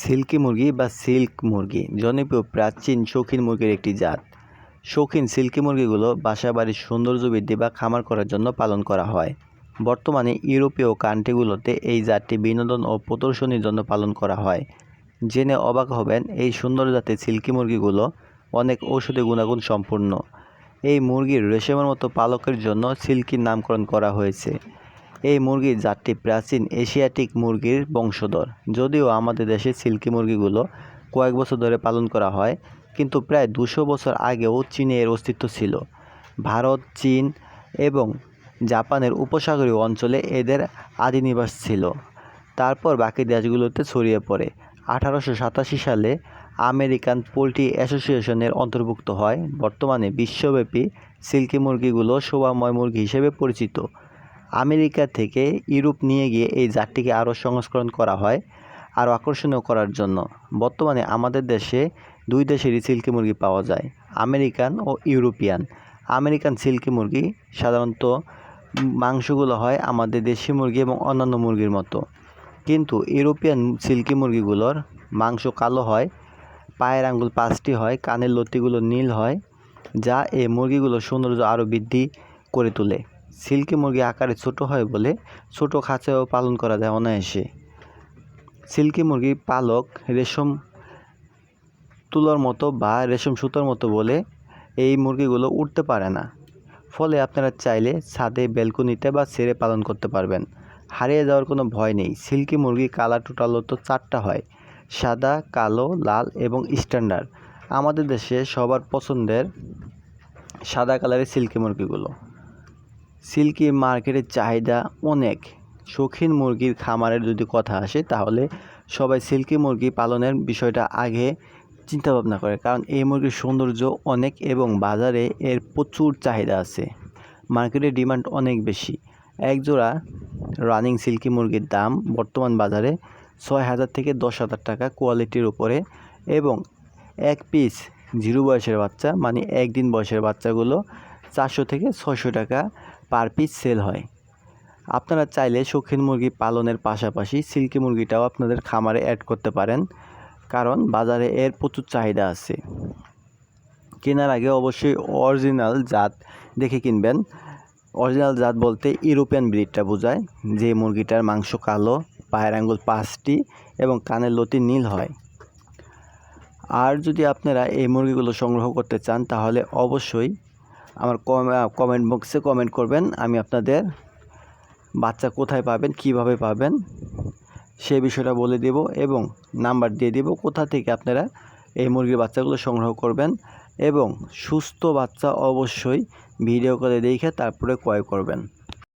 Silky মুরগি বা silk মুরগি, জনপ্রিয় প্রাচীন শৌখিন মুরগির একটি জাত। শৌখিন সিল্কি মুরগিগুলো বাসা বাড়ির সৌন্দর্য বৃদ্ধি বা খামার করার জন্য পালন করা হয়। বর্তমানে ইউরোপীয় কান্ট্রিগুলোতে এই জাতটি বিনোদন ও প্রদর্শনীর জন্য পালন করা হয়। জেনে অবাক হবেন, এই সুন্দর জাতের সিল্কি মুরগিগুলো অনেক ঔষধি গুণাগুণ সম্পূর্ণ। এই মুরগির রেশমের মতো পালকের জন্য সিল্কির নামকরণ করা হয়েছে। এই মুরগির জাতটি প্রাচীন এশিয়াটিক মুরগির বংশধর। যদিও আমাদের দেশে সিল্কি মুরগিগুলো কয়েক বছর ধরে পালন করা হয়, কিন্তু প্রায় দুশো বছর আগেও চীনে এর অস্তিত্ব ছিল। ভারত, চীন এবং জাপানের উপসাগরীয় অঞ্চলে এদের আদি নিবাস ছিল। তারপর বাকি দেশগুলোতে ছড়িয়ে পড়ে। আঠারোশো সাতাশি সালে আমেরিকান পোলট্রি অ্যাসোসিয়েশনের অন্তর্ভুক্ত হয়। বর্তমানে বিশ্বব্যাপী সিল্কি মুরগিগুলো শোভাময় মুরগি হিসেবে পরিচিত। আমেরিকা থেকে ইউরোপ নিয়ে গিয়ে এই জাতটিকে আরও সংস্করণ করা হয় আরও আকর্ষণীয় করার জন্য। বর্তমানে আমাদের দেশে দুই দেশেরই সিল্কি মুরগি পাওয়া যায়, আমেরিকান ও ইউরোপিয়ান। আমেরিকান সিল্কি মুরগি সাধারণত মাংসগুলো হয় আমাদের দেশি মুরগি এবং অন্যান্য মুরগির মতো। কিন্তু ইউরোপিয়ান সিল্কি মুরগিগুলোর মাংস কালো হয়, পায়ের আঙ্গুল পাঁচটি হয়, কানের লতিগুলো নীল হয়, যা এই মুরগিগুলোর সৌন্দর্য আরও বৃদ্ধি করে তোলে। সিল্কি মুরগি আকারে ছোট হয় বলে ছোট খাঁচাও পালন করা যায় অনায়াসে। সিল্কি মুরগি পালক রেশম তুলোর মতো বা রেশম সুতোর মতো বলে এই মুরগিগুলো উঠতে পারে না। ফলে আপনারা চাইলে ছাদে, ব্যালকনিতে বা ছেড়ে পালন করতে পারবেন। হারিয়ে যাওয়ার কোনো ভয় নেই। সিল্কি মুরগি কালার টোটাল টোটালত চারটা হয়। সাদা, কালো, লাল এবং স্ট্যান্ডার্ড। আমাদের দেশে সবার পছন্দের সাদা কালারের সিল্কি মুরগিগুলো। সিল্কি মার্কেটের চাহিদা অনেক। শৌখিন মুরগির খামারের যদি কথা আসে, তাহলে সবাই সিল্কি মুরগি পালনের বিষয়টা আগে চিন্তা ভাবনা করে, কারণ এই মুরগির সৌন্দর্য অনেক এবং বাজারে এর প্রচুর চাহিদা আছে। মার্কেটের ডিমান্ড অনেক বেশি। এক জোড়া রানিং সিল্কি মুরগির দাম বর্তমান বাজারে ছয় হাজার থেকে দশ হাজার টাকা কোয়ালিটির উপরে এবং এক পিস জিরো বয়সের বাচ্চা মানে একদিন বয়সের বাচ্চাগুলো চারশো থেকে ছয়শো টাকা পার পিস সেল হয়। আপনারা চাইলে শৌখিন মুরগি পালনের পাশাপাশি সিল্কি মুরগিটাও আপনাদের খামারে অ্যাড করতে পারেন, কারণ বাজারে এর প্রচুর চাহিদা আছে। কেনার আগে অবশ্যই অরিজিনাল জাত দেখে কিনবেন। অরিজিনাল জাত বলতে ইউরোপিয়ান ব্রিডটা বোঝায়, যে মুরগিটার মাংস কালো, পায়ের আঙ্গুল পাঁচটি এবং কানের লতি নীল হয়। আর যদি আপনারা এই মুরগিগুলো সংগ্রহ করতে চান, তাহলে অবশ্যই আমার কমেন্ট বক্সে কমেন্ট করবেন। আমি আপনাদের বাচ্চা কোথায় পাবেন, কীভাবে পাবেন, সে বিষয়টা বলে দেব এবং নাম্বার দিয়ে দেব কোথা থেকে আপনারা এই মুরগির বাচ্চাগুলো সংগ্রহ করবেন এবং সুস্থ বাচ্চা অবশ্যই ভিডিও করে দেখে তারপরে ক্রয় করবেন।